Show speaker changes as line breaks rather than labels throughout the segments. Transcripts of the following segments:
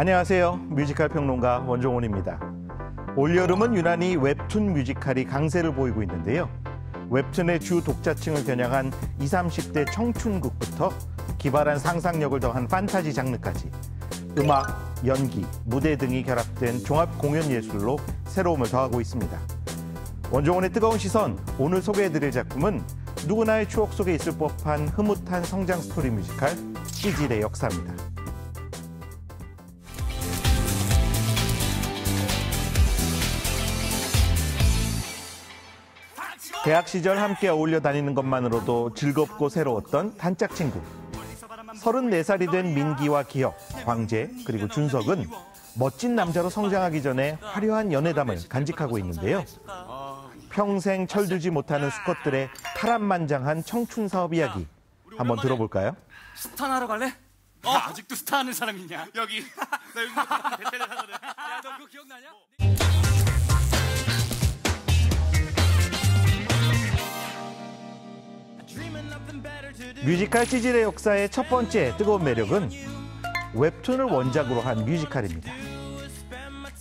안녕하세요. 뮤지컬 평론가 원종훈입니다. 올여름은 유난히 웹툰 뮤지컬이 강세를 보이고 있는데요. 웹툰의 주 독자층을 겨냥한 20, 30대 청춘극부터 기발한 상상력을 더한 판타지 장르까지 음악, 연기, 무대 등이 결합된 종합 공연 예술로 새로움을 더하고 있습니다. 원종원의 뜨거운 시선, 오늘 소개해드릴 작품은 누구나의 추억 속에 있을 법한 흐뭇한 성장 스토리 뮤지컬 찌질의 역사입니다. 대학 시절 함께 어울려 다니는 것만으로도 즐겁고 새로웠던 단짝 친구. 34살이 된 민기와 기혁, 광재, 그리고 준석은 멋진 남자로 성장하기 전에 화려한 연애담을 간직하고 있는데요. 평생 철들지 못하는 수컷들의 파란만장한 청춘 사업 이야기 한번 들어볼까요?
스타하러 갈래?
어.
야, 아직도 스타 하는 사람 있냐?
여기 나 여기 베테랑 하거든.
야, 너 그거 기억나냐?
뮤지컬 찌질의 역사의 첫 번째 뜨거운 매력은 웹툰을 원작으로 한 뮤지컬입니다.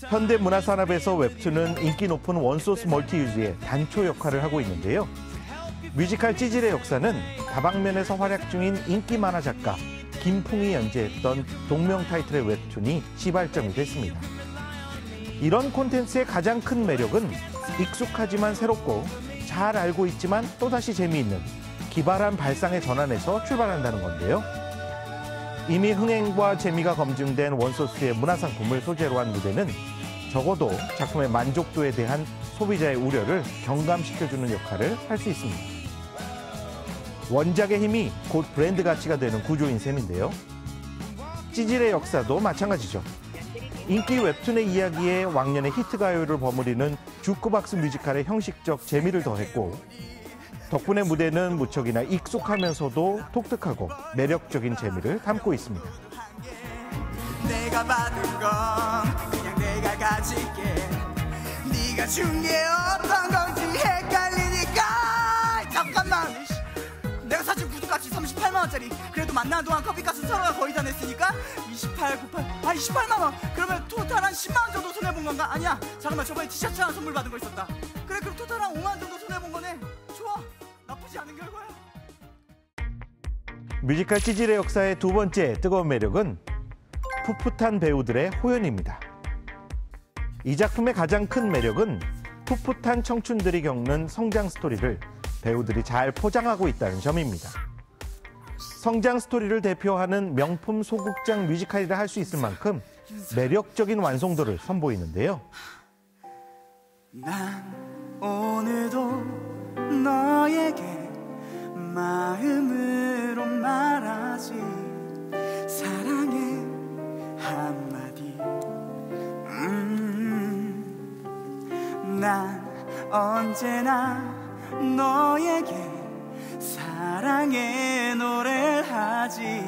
현대 문화 산업에서 웹툰은 인기 높은 원소스 멀티유즈의 단초 역할을 하고 있는데요. 뮤지컬 찌질의 역사는 다방면에서 활약 중인 인기 만화 작가 김풍이 연재했던 동명 타이틀의 웹툰이 시발점이 됐습니다. 이런 콘텐츠의 가장 큰 매력은 익숙하지만 새롭고 잘 알고 있지만 또다시 재미있는 기발한 발상의 전환에서 출발한다는 건데요. 이미 흥행과 재미가 검증된 원소스의 문화상품을 소재로 한 무대는 적어도 작품의 만족도에 대한 소비자의 우려를 경감시켜주는 역할을 할 수 있습니다. 원작의 힘이 곧 브랜드 가치가 되는 구조인 셈인데요. 찌질의 역사도 마찬가지죠. 인기 웹툰의 이야기에 왕년의 히트가요를 버무리는 주크박스 뮤지컬의 형식적 재미를 더했고 덕분에 무대는 무척이나 익숙하면서도 독특하고 매력적인 재미를 담고 있습니다.
구두값이 38만 원짜리. 그래도 만나는 동안 커피값은 서로가 거의 다 냈으니까 28, 98, 아 28만 원. 그러면 토탈 한 10만 원 정도 손해본 건가? 아니야. 잠깐만 저번에 티셔츠 하나 선물 받은 거 있었다. 그래 그럼 토탈 한 5만 원 정도 손해본 거네 나쁘지 않은 결과야
뮤지컬 찌질의 역사의 두 번째 뜨거운 매력은 풋풋한 배우들의 호연입니다. 이 작품의 가장 큰 매력은 풋풋한 청춘들이 겪는 성장 스토리를 배우들이 잘 포장하고 있다는 점입니다. 성장 스토리를 대표하는 명품 소극장 뮤지컬이라 할 수 있을 만큼 매력적인 완성도를 선보이는데요.
난 오늘도 너에게 마음으로 말하지. 사랑해 한마디. 음, 난 언제나 너에게 사랑의 노래를 하지.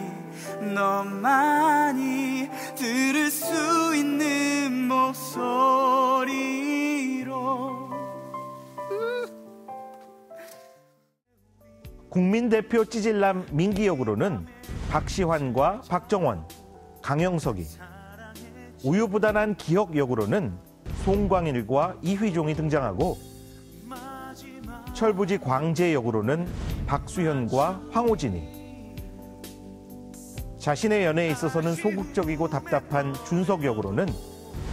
너만이 들을 수 있는 목소리
국민 대표 찌질남 민기 역으로는 박시환과 박정원, 강영석이, 우유부단한 기억 역으로는 송광일과 이휘종이 등장하고 철부지 광재 역으로는 박수현과 황호진이, 자신의 연애에 있어서는 소극적이고 답답한 준석 역으로는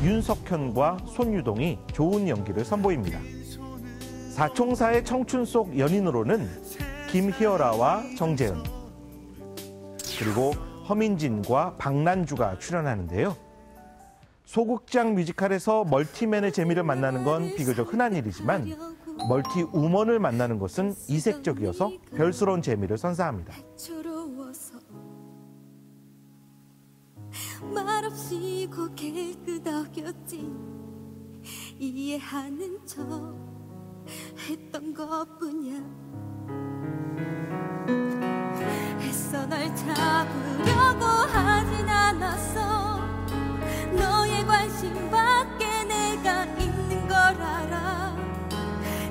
윤석현과 손유동이 좋은 연기를 선보입니다. 사총사의 청춘 속 연인으로는 김희어라와 정재은 그리고 허민진과 박난주가 출연하는데요. 소극장 뮤지컬에서 멀티맨의 재미를 만나는 건 비교적 흔한 일이지만 멀티 우먼을 만나는 것은 이색적이어서 별스러운 재미를 선사합니다.
말없이 고개를 끄덕였지 이해하는 척 했던 것뿐이야 널 잡으려고 하진 않았어. 너의 관심 밖에 내가 있는 걸 알아.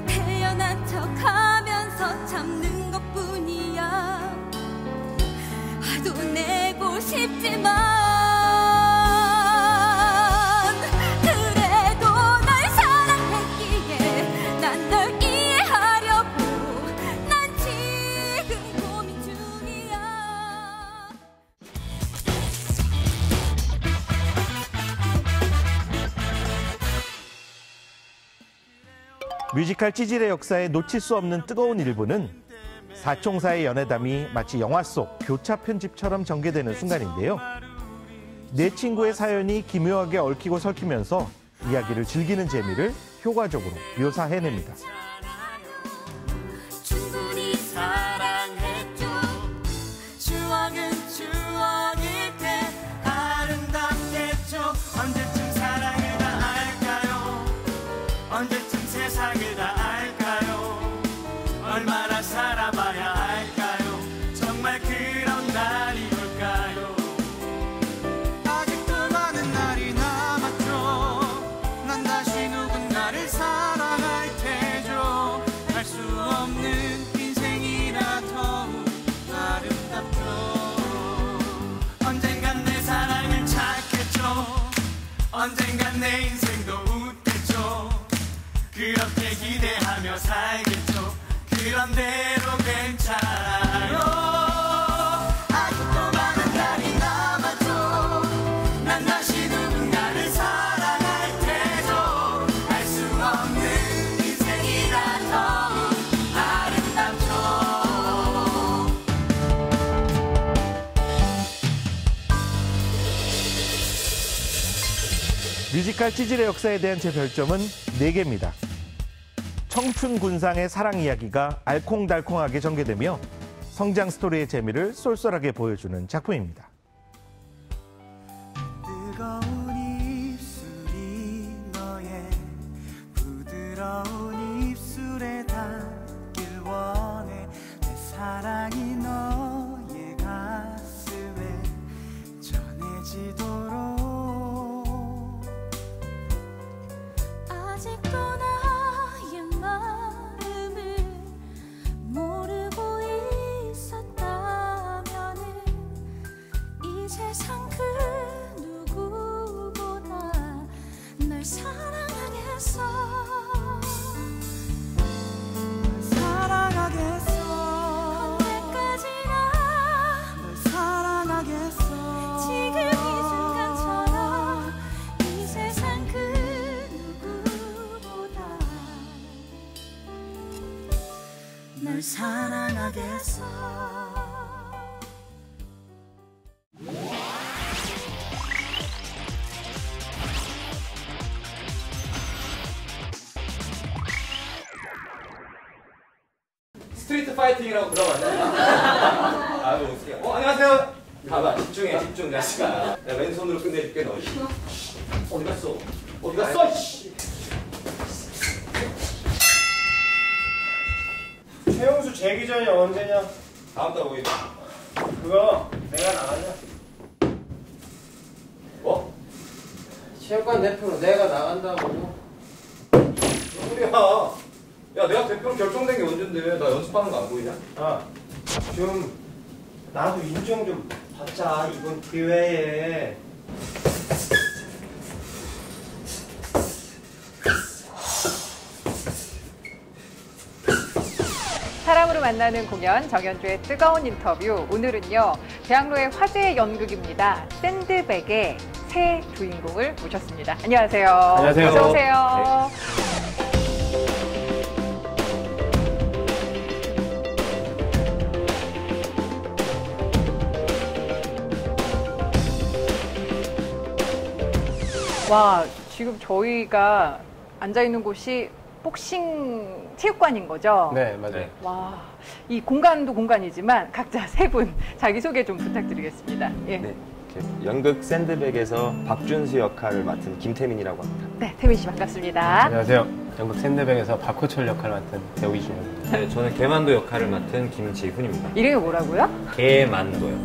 태연한 척하면서 참는 것 뿐이야. 화도 내고 싶지만
뮤지컬 찌질의 역사에 놓칠 수 없는 뜨거운 일부는 사총사의 연애담이 마치 영화 속 교차 편집처럼 전개되는 순간인데요. 내 친구의 사연이 기묘하게 얽히고 설키면서 이야기를 즐기는 재미를 효과적으로 묘사해냅니다.
내 인생도 웃겠죠? 그렇게 기대하며 살겠죠? 그런 대로 괜찮
뮤지컬 찌질의 역사에 대한 제 별점은 4개입니다. 청춘 군상의 사랑 이야기가 알콩달콩하게 전개되며 성장 스토리의 재미를 쏠쏠하게 보여주는 작품입니다.
스트리트 파이팅이라고 들어봤나요? 아유 어떻게? 어 안녕하세요. 봐봐 집중해 집중 자식아. 내가 왼손으로 끝내줄게 너. 어디 갔어? 어디 갔어?
재기 전이 언제냐?
다음 달 5일.
그거 내가 나가냐?
뭐?
체육관 대표로 내가 나간다고.
소리야? 야 내가 대표로 결정된 게 언젠데 나 연습하는 거 안 보이냐?
아, 좀 나도 인정 좀 받자 이번 기회에.
사람으로 만나는 공연 정연주의 뜨거운 인터뷰. 오늘은요 대학로의 화제의 연극입니다. 샌드백의 새 주인공을 모셨습니다. 안녕하세요.
안녕하세요.
어서 오세요. 와 지금 저희가 앉아 있는 곳이 복싱 체육관인 거죠?
네, 맞아요.
와, 이 공간도 공간이지만 각자 세 분 자기소개 좀 부탁드리겠습니다. 예.
네. 이렇게 연극 샌드백에서 박준수 역할을 맡은 김태민이라고 합니다.
네, 태민 씨 반갑습니다.
안녕하세요. 연극 샌드백에서 박호철 역할 맡은 배우 이준혁입니다.
네, 저는 개만도 역할을 맡은 김지훈입니다.
이름이 뭐라고요?
개만도요.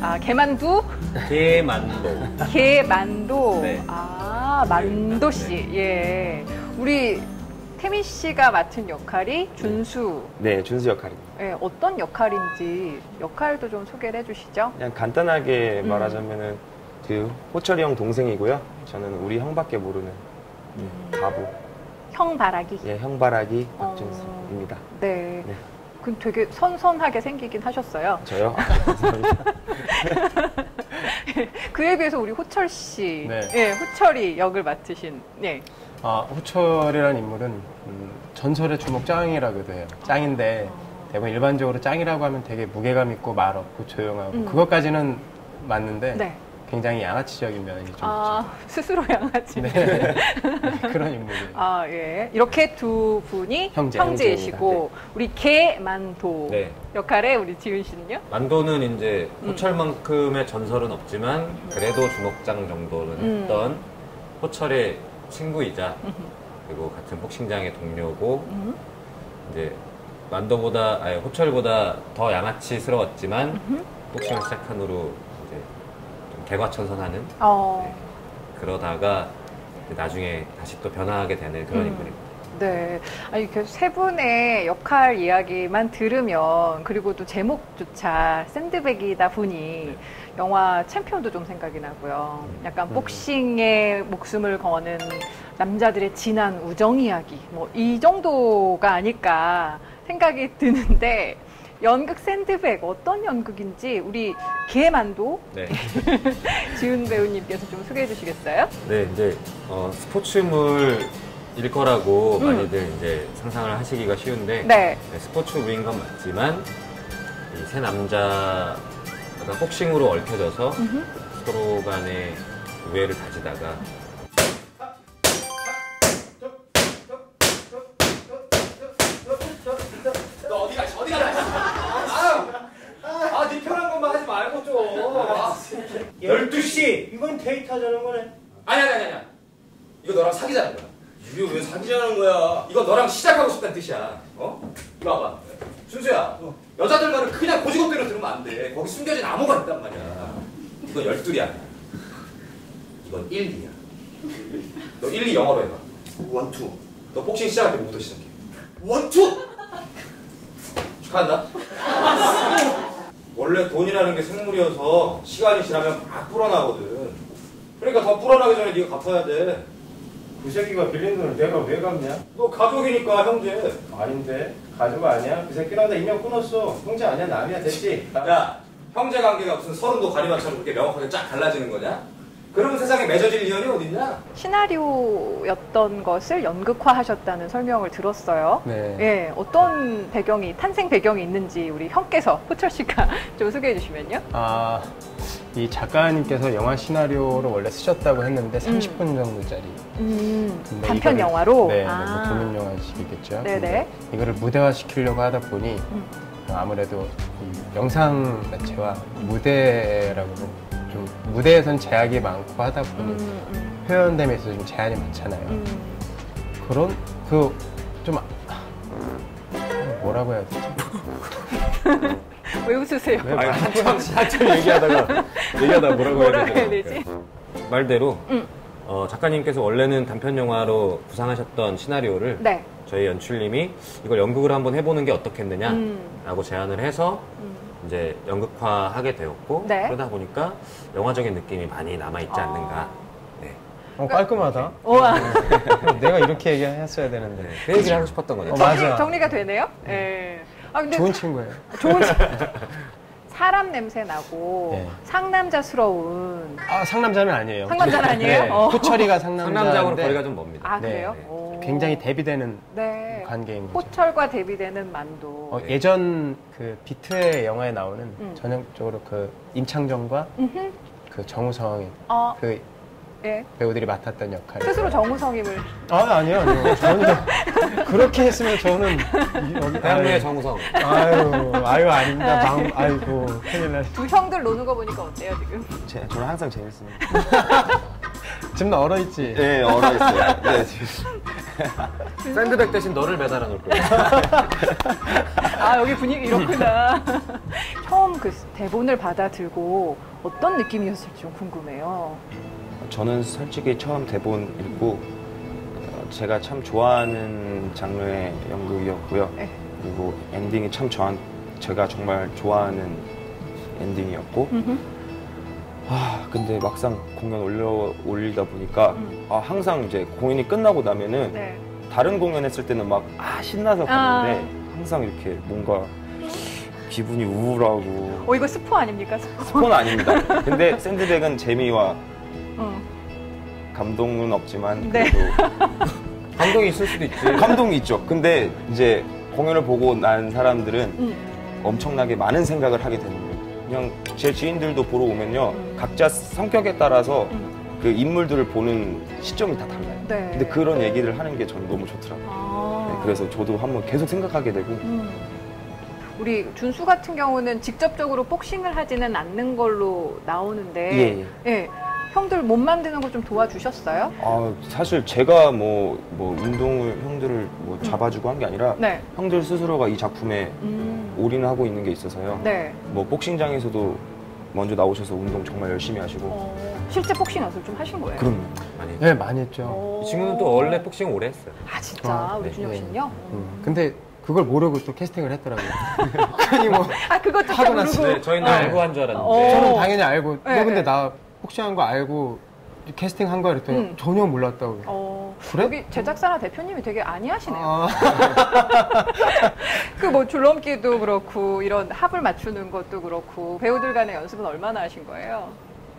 아, 개만두?
개만도.
개만도.
네.
아, 만도 씨. 예. 우리 태민 씨가 맡은 역할이 준수.
네, 준수 역할입니다.
예, 어떤 역할인지 역할도 좀 소개를 해주시죠.
그냥 간단하게
음.
말하자면은 그 호철이 형 동생이고요. 저는 우리 형밖에 모르는 음, 바보.
형바라기.
예, 형바라기
어.
박준수입니다.
네.
네.
그 되게 선선하게 생기긴 하셨어요.
저요? 아, 감사합니다.
그에 비해서 우리 호철 씨,
네.
예, 호철이 역을 맡으신, 예,
아, 호철이라는 인물은 음, 전설의 주먹 짱이라고도 해요. 짱인데 대부분 일반적으로 짱이라고 하면 되게 무게감 있고 말 없고 조용하고
음.
그것까지는 맞는데
네.
굉장히 양아치적인 면이 좀
아, 스스로 양아치.
네. 그런 인물이에요.
아, 예. 이렇게 두 분이
형제,
형제이시고 우리 개만도
네.
역할에 우리 지은 씨는요?
만도는 이제 호철만큼의 전설은 없지만 그래도 주먹장 정도는
음.
했던 호철의 친구이자 그리고 같은 복싱장의 동료고
음.
이제 만도보다 아니 호철보다 더 양아치스러웠지만 복싱을 시작한 후로 이제 좀 개과천선하는
어.
그러다가 이제 나중에 다시 또 변화하게 되는 그런
음.
인물입니다.
네. 아니, 그세 분의 역할 이야기만 들으면, 그리고 또 제목조차 샌드백이다 보니, 영화 챔피언도 좀 생각이 나고요. 약간 복싱에 목숨을 거는 남자들의 진한 우정 이야기, 뭐, 이 정도가 아닐까 생각이 드는데, 연극 샌드백 어떤 연극인지 우리 개만도
네.
지훈 배우님께서 좀 소개해 주시겠어요?
네, 이제 어, 스포츠물 일 거라고
음.
많이들 이제 상상을 하시기가 쉬운데
네.
네, 스포츠물인 건 맞지만 이 세 남자 가 복싱으로 얽혀져서
음흠.
서로 간의 우애를 다지다가
너 어디 가? 어디 가? 아, 아, 네 편한 것만 하지 말고 좀. 아,
12시! 이건 데이트하자는 거네.
아니, 아니, 아니, 아니. 이거 너랑 사귀자는 거야.
이게 왜 사귀자는 거야?
이거 너랑 시작하고 싶다는 뜻이야. 어? 이거 봐봐. 준수야, 여자들 말은 그냥 고지고대로 들으면 안 돼. 거기 숨겨진 암호가 있단 말이야. 이건 열둘이 아니야. 이건 1, 2야. 너 1, 2 영어로 해봐.
원투.
너 복싱 시작할 때 뭐부터 시작해? 원투! 축하한다. 원래 돈이라는 게 생물이어서 시간이 지나면 막 불어나거든. 그러니까 더 불어나기 전에 네가 갚아야 돼.
그 새끼가 빌린 돈을 내가 왜 갚냐?
너 가족이니까 형제.
아닌데. 가족 아니야? 그 새끼랑 나 인연 끊었어. 형제 아니야? 남이야? 됐지?
야, 형제 관계가 무슨 서른도 가리마처럼 그렇게 명확하게 쫙 갈라지는 거냐? 그러면 세상에 맺어질 인연이 어딨냐?
시나리오였던 것을 연극화하셨다는 설명을 들었어요.
네.
예, 어떤 배경이 탄생 배경이 있는지 우리 형께서 호철 씨가 좀 소개해 주시면요.
아, 이 작가님께서 영화 시나리오를 원래 쓰셨다고 했는데 30분 정도짜리.
음, 단편
이거를-
영화로.
네,
아.
뭐 도민 영화식이겠죠.
네네.
이거를 무대화 시키려고 하다 보니
음.
아무래도 이 영상 자체와 무대라고 좀 무대에선 제약이 많고 하다 보니
음, 음,
표현됨에 있어서 좀 제한이 많잖아요.
음.
그런 그 좀 뭐라고 해야 되지?
왜 웃으세요?
왜 한참 한참 얘기하다가 얘기하다가 뭐라고 해야
뭐라
되지?
해야 되지?
말대로
음.
어, 작가님께서 원래는 단편 영화로 구상하셨던 시나리오를
네.
저희 연출님이 이걸 연극으로 한번 해보는 게 어떻겠느냐라고
음.
제안을 해서
음.
이제 연극화하게 되었고
네.
그러다 보니까 영화적인 느낌이 많이 남아 있지
아.
않는가 네.
어, 깔끔하다.
우와.
내가 이렇게 얘기했어야 되는데.
네, 그 얘기를 하고 싶었던 거죠.
어, 맞아.
정리, 정리가 되네요. 예. 아
좋은 친구예요.
좋은 친- 사람 냄새 나고
네.
상남자스러운
아 상남자는 아니에요.
상남자는 아니에요? 어.
호철이가 상남자인데
상남자하고는 거리가 좀 멉니다.
아
네.
그래요?
네.
오.
굉장히 대비되는
네.
관계인 거죠.
호철과 대비되는 만도.
어, 예전 그 비트의 영화에 나오는
음.
전형적으로 그 임창정과
음흠.
그 정우성
어,
그
예.
배우들이 맡았던 역할.
스스로 정우성임을.
아 아니요 아니요. 저는 그렇게 했으면 저는 아유,
정우성.
아유 아유 아닙니다. 방 아이고 큰일 날.
두 형들 노는 거 보니까 어때요 지금?
제, 저는 항상 재밌습니다.
지금 나 얼어 있지.
네, 얼어 있어요. 네, 지금.
샌드백 대신 너를 매달아 놓을 거예요.
아 여기 분위기 이렇구나. 처음 그 대본을 받아 들고 어떤 느낌이었을지 좀 궁금해요.
저는 솔직히 처음 대본 읽고 어, 제가 참 좋아하는 장르의 연극이었고요.
네.
그리고 엔딩이 참 저한 제가 정말 좋아하는 엔딩이었고. 아 근데 막상 공연 올려 올리다 보니까
음.
아, 항상 이제 공연이 끝나고 나면은
네.
다른 공연 했을 때는 막 아 신나서 갔는데 항상 이렇게 뭔가 기분이 우울하고
어 이거 스포 아닙니까? 스포.
스포는 아닙니다. 근데 샌드백은 재미와
어.
감동은 없지만
네.
그래도
감동이 있을 수도 있지.
감동이 있죠. 근데 이제 공연을 보고 난 사람들은
음.
엄청나게 많은 생각을 하게 되는 거예요. 그냥 제 지인들도 보러 오면요. 각자 성격에 따라서 그 인물들을 보는 시점이 다 달라요.
네.
근데 그런 얘기를 하는 게 저는 너무 좋더라고요.
아.
네, 그래서 저도 한번 계속 생각하게 되고
음. 우리 준수 같은 경우는 직접적으로 복싱을 하지는 않는 걸로 나오는데
예, 예.
예, 형들 몸 만드는 거 좀 도와주셨어요?
아, 사실 제가 뭐, 뭐 운동을 형들을 뭐 잡아주고 한 게 아니라
네.
형들 스스로가 이 작품에
음.
올인하고 있는 게 있어서요.
네.
뭐 복싱장에서도 먼저 나오셔서 운동 정말 열심히 하시고
어, 실제 복싱 연습 좀 하신 거예요?
그럼요.
많이.
네, 많이 했죠.
어.
이 친구는 또 원래 복싱 오래 했어요.
아 진짜
아,
우리
네.
준혁
네.
씨는요?
음, 근데 그걸 모르고 또 캐스팅을 했더라고요. 아니
뭐아 그것도
하고.
모르고
네, 저희는
네.
알고 한 줄 알았는데.
어.
저는 당연히 알고
네,
너 근데
네.
나 복싱한 거 알고 캐스팅 한 거야 그랬더니
음.
전혀 몰랐다고.
어,
그래?
여기 제작사나 대표님이 되게 아니하시네요.
아,
그뭐 줄넘기도 그렇고 이런 합을 맞추는 것도 그렇고 배우들 간의 연습은 얼마나 하신 거예요?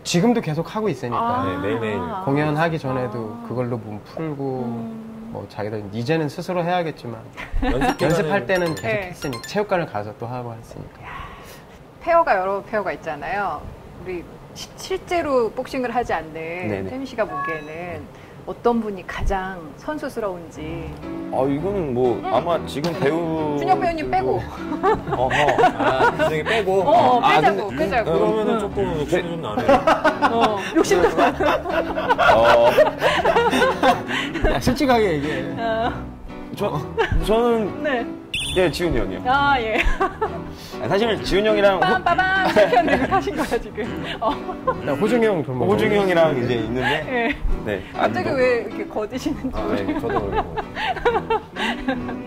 지금도 계속 하고 있으니까
아.
네, 매일매일.
공연하기 전에도
아.
그걸로 몸 풀고
음.
뭐 자기들 이제는 스스로 해야겠지만
연습
연습할 때는 계속
네.
했으니까 체육관을 가서 또 하고 했으니까
페어가 여러 페어가 있잖아요. 우리 시- 실제로 복싱을 하지 않는
네네.
태민 씨가 보기에는 어떤 분이 가장 선수스러운지.
아 이거는 뭐 아마 지금 배우
준혁 배우님 빼고.
어허.
아, 저기 빼고.
어, 어,
아,
빼자고
근데-
빼자고.
그러면은 조금 욕심이 좀 나네요.
어, 욕심도
어,
야, 솔직하게 얘기해.
저 저는
네.
예 지훈이 형이요.
아 예.
아니, 사실 지훈 형이랑 호,
빰빠밤 이렇게 하신 거야 지금. 어.
나 호중이 형 좀.
호중이 형이랑 이제 있는데
예.
네.
갑자기
안-
왜 이렇게 거드시는지.
아, 네, 저도 모르고.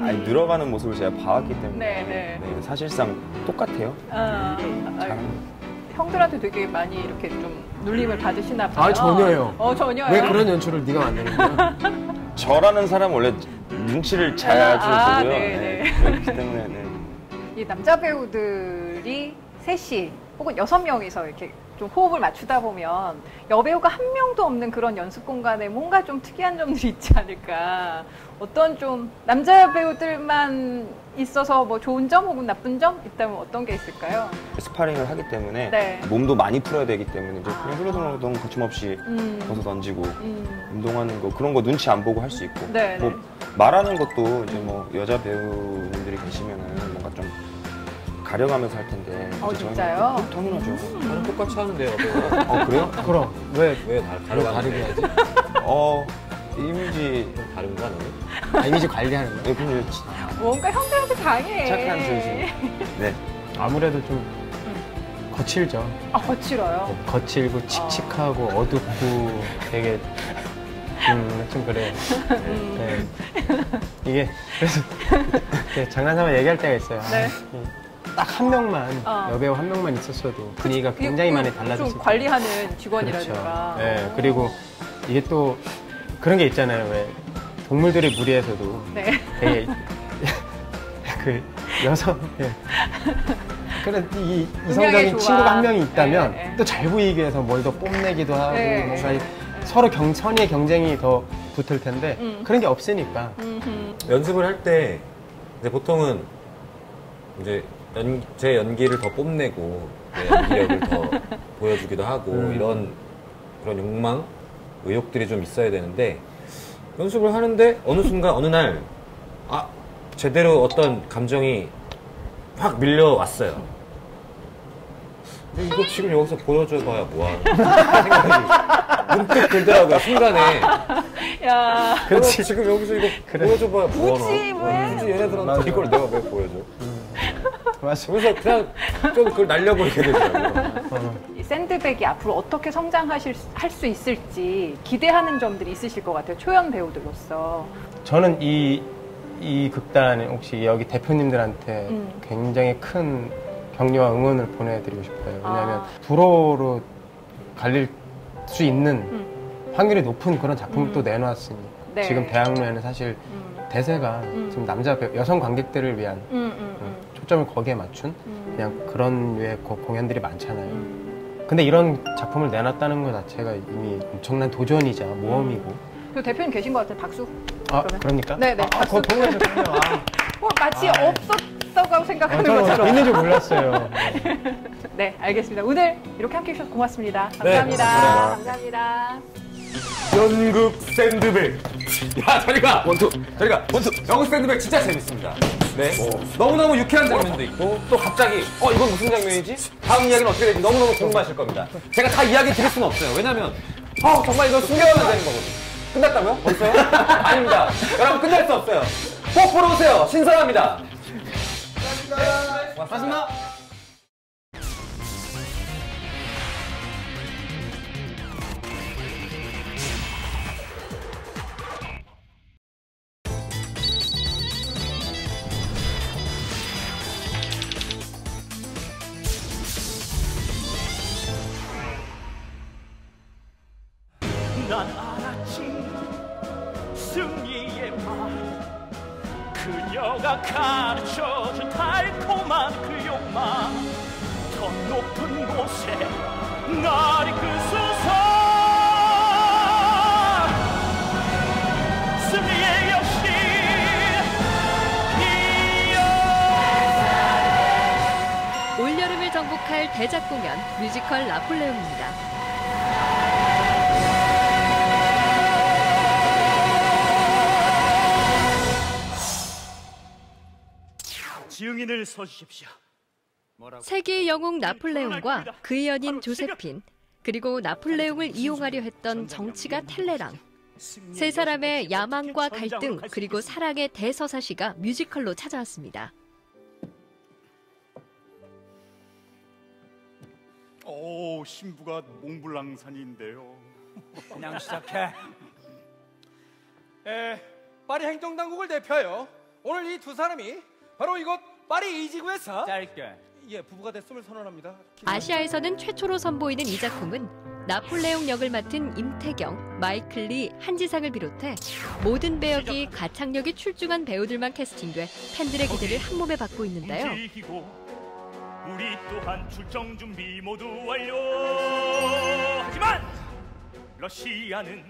아니 늘어가는 모습을 제가 봐왔기 때문에
네, 네.
네, 사실상 똑같아요.
아, 아,
잘합니다.
형들한테 되게 많이 이렇게 좀 눌림을 받으시나 봐요.
아, 전혀요.
어 전혀요.
왜 그런 연출을 네가 만드는 거야?
저라는 사람 원래 눈치를 잘
아,
주고요.
아, 네, 네.
그렇기 때문에 네.
이 남자 배우들이 셋이 혹은 여섯 명이서 이렇게 좀 호흡을 맞추다 보면 여배우가 한 명도 없는 그런 연습 공간에 뭔가 좀 특이한 점들이 있지 않을까. 어떤 좀 남자 배우들만 있어서 뭐 좋은 점 혹은 나쁜 점 있다면 어떤 게 있을까요?
스파링을 하기 때문에
네.
몸도 많이 풀어야 되기 때문에 이제
아.
그냥 흐르동흐르동 거침없이
음.
벗어 던지고
음.
운동하는 거 그런 거 눈치 안 보고 할 수 있고
네,
뭐
네.
말하는 것도 이제 뭐 여자 배우님들이 뭔가 좀 가려가면서 할 텐데
어,
저희는
진짜요?
또 당연하죠.
저는 똑같이 하는데요.
어 그래요?
그럼 왜
왜 다,
왜
다르게 하는데?
하지?
어 이미지
다른가, 너는?
아, 이미지 관리하는 거야?
예, 근데 치-
뭔가 형들한테 강해.
착한 진심. 네.
아무래도 좀 거칠죠.
아 거칠어요.
거칠고 칙칙하고 어둡고 되게 음, 좀 그래요. 네. 이게 그래서 이렇게 장난삼아 얘기할 때가 있어요.
네.
딱 한 명만
어.
여배우 한 명만 있었어도 분위기가
이게
굉장히
그
많이 달라졌을
좀. 관리하는
그렇죠.
직원이라든가.
네. 그리고 이게 또 그런 게 있잖아요. 왜 동물들의 무리에서도
네.
되게 그 여성 예. 그런 이 이성적인. 친구가 한 명이 있다면
네, 네.
또잘 보이기 위해서 뭘 더 뽐내기도 하고
네.
뭔가 이- 서로 경, 선의의 경쟁이 더 붙을 텐데
음.
그런 게 없으니까
음흠.
연습을 할 때 이제 보통은 이제 연, 제 연기를 더 뽐내고 내 연기력을 더 보여주기도 하고
음.
이런 그런 욕망, 의욕들이 좀 있어야 되는데 연습을 하는데 어느 순간 어느 날 아, 제대로 어떤 감정이 확 밀려왔어요. 근데 이거 지금 여기서 보여줘봐야 뭐하는 생각이 문득 들더라고요, 순간에.
야.
그렇지. 지금 여기서 이거 보여줘봐야 뭐하나.
굳이 왜?
굳이 얘네들한테
맞아.
이걸 내가 왜 보여줘?
맞아.
그래서 그냥 좀 그걸 날려버리게 되더라고요.
이 샌드백이 앞으로 어떻게 성장하실 할 수 있을지 기대하는 점들이 있으실 것 같아요. 초연 배우들로서.
저는 이, 이 극단에 혹시 여기 대표님들한테
음.
굉장히 큰 격려와 응원을 보내드리고 싶어요. 왜냐하면
아.
불호로 갈릴 수 있는
음.
확률이 높은 그런 작품을
음.
또 내놓았으니
네.
지금 대학로에는 사실
음.
대세가
음.
지금 남자 배우, 여성 관객들을 위한
음, 음,
어,
음.
초점을 거기에 맞춘
음.
그냥 그런 류의 고- 공연들이 많잖아요.
음.
근데 이런 작품을 내놨다는 것 자체가 이미 엄청난 도전이자 모험이고
그 대표님 계신 것 같아요. 박수.
아,
그러면?
그럽니까?
네네.
아, 그거 보고 계셨군요. 아,
어, 마치
아, 네.
없었다고
아,
생각하는
저는
것처럼.
있는 줄 몰랐어요.
네, 알겠습니다. 오늘 이렇게 함께 해주셔서 고맙습니다.
네,
감사합니다. 감사합니다.
연극 샌드백. 야, 저리가 원투. 저리가 원투. 연극 샌드백 진짜 재밌습니다. 네. 너무너무 유쾌한 장면도 있고 또 갑자기 어 이건 무슨 장면이지? 다음 이야기는 어떻게 될지 너무너무 궁금하실 겁니다. 제가 다 이야기 드릴 수는 없어요. 왜냐면 어 정말 이건 숨겨야만 되는 거거든요. 끝났다고요? 벌써요? 아닙니다. 여러분 끝날 수 없어요. 꼭 보러 오세요. 신선합니다. 고맙습니다.
난 증인을 서주십시오
세계의 영웅 나폴레옹과 그의 연인 조세핀, 그리고 나폴레옹을 이용하려 했던 정치가 텔레랑. 세 사람의 야망과 갈등, 그리고 사랑의 대서사시가 뮤지컬로 찾아왔습니다.
오 신부가 몽블랑산인데요
그냥 시작해. 에, 파리 행정당국을 대표하여 오늘 이 두 사람이 바로 이곳 파리 이지구에서 짧게. 예 부부가 됐음을 선언합니다.
아시아에서는 최초로 선보이는 이 작품은 나폴레옹 역을 맡은 임태경, 마이클 리, 한지상을 비롯해 모든 배역이 가창력이 출중한 배우들만 캐스팅돼 팬들의 기대를 한 몸에 받고 있는데요.
우리 또한 출정 준비 모두 완료. 하지만 러시아는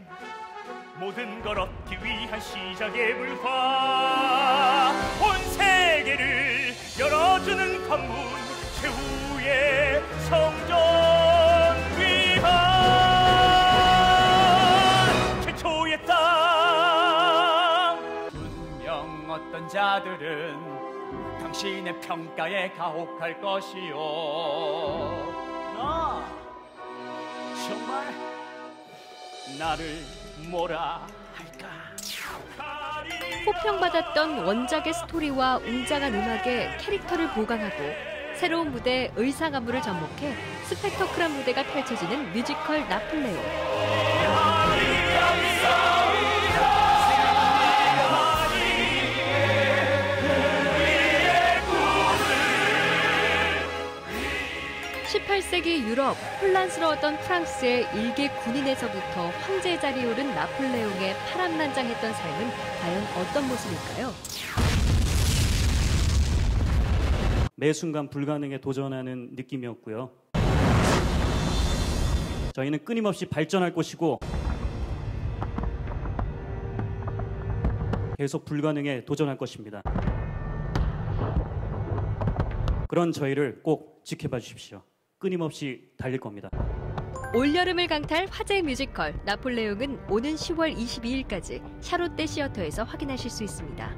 모든 걸 얻기 위한 시작의 불화 온세 계를 열어주는 관문 최후의 성전 위한 최초의 땅 분명 어떤 자들은 당신의 평가에 가혹할 것이요. 나 정말 나를 할까?
호평받았던 원작의 스토리와 웅장한 음악에 캐릭터를 보강하고 새로운 무대 의상 안무를 접목해 스펙터클한 무대가 펼쳐지는 뮤지컬 나폴레옹. 18세기 유럽, 혼란스러웠던 프랑스의 일개 군인에서부터 황제의 자리에 오른 나폴레옹의 파란만장했던 삶은 과연 어떤 모습일까요?
매 순간 불가능에 도전하는 느낌이었고요. 저희는 끊임없이 발전할 것이고 계속 불가능에 도전할 것입니다. 그런 저희를 꼭 지켜봐 주십시오. 끊임없이 달릴 겁니다.
올여름을 강탈 화제 뮤지컬 나폴레옹은 오는 10월 22일까지 샤롯데 시어터에서 확인하실 수 있습니다.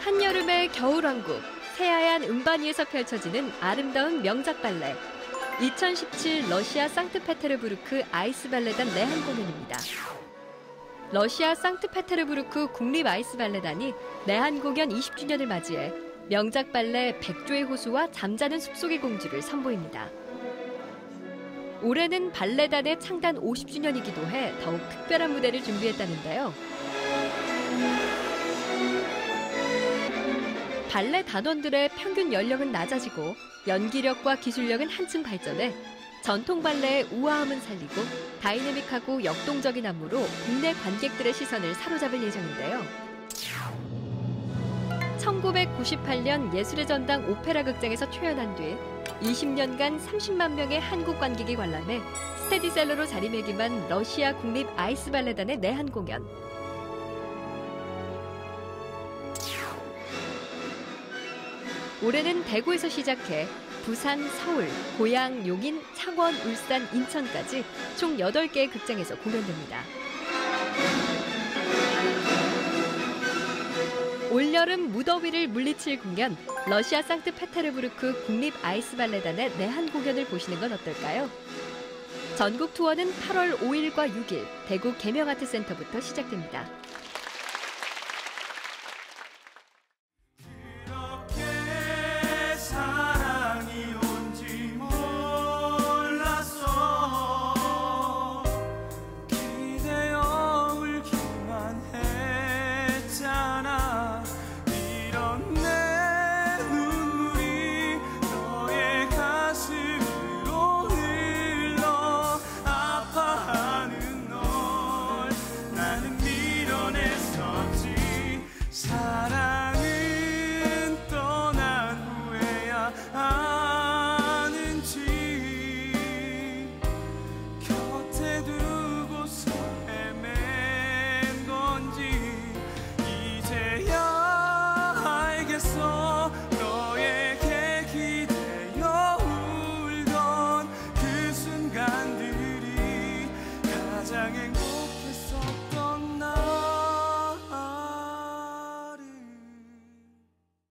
한여름의 겨울왕국 새하얀 음반위에서 펼쳐지는 아름다운 명작 발레 2017 러시아 상트페테르부르크 아이스 발레단 내한 공연입니다. 러시아 상트페테르부르크 국립 아이스 발레단이 내한 공연 20주년을 맞이해 명작 발레 백조의 호수와 잠자는 숲속의 공주를 선보입니다. 올해는 발레단의 창단 50주년이기도 해 더욱 특별한 무대를 준비했다는데요. 발레 단원들의 평균 연령은 낮아지고 연기력과 기술력은 한층 발전해 전통 발레의 우아함은 살리고 다이내믹하고 역동적인 안무로 국내 관객들의 시선을 사로잡을 예정인데요. 1998년 예술의 전당 오페라 극장에서 초연한 뒤 20년간 30만 명의 한국 관객이 관람해 스테디셀러로 자리매김한 러시아 국립 아이스 발레단의 내한 공연. 올해는 대구에서 시작해 부산, 서울, 고양, 용인, 창원, 울산, 인천까지 총 8개의 극장에서 공연됩니다. 올여름 무더위를 물리칠 공연 러시아 상트페테르부르크 국립 아이스 발레단의 내한 공연을 보시는 건 어떨까요? 전국 투어는 8월 5일과 6일 대구 계명아트센터부터 시작됩니다.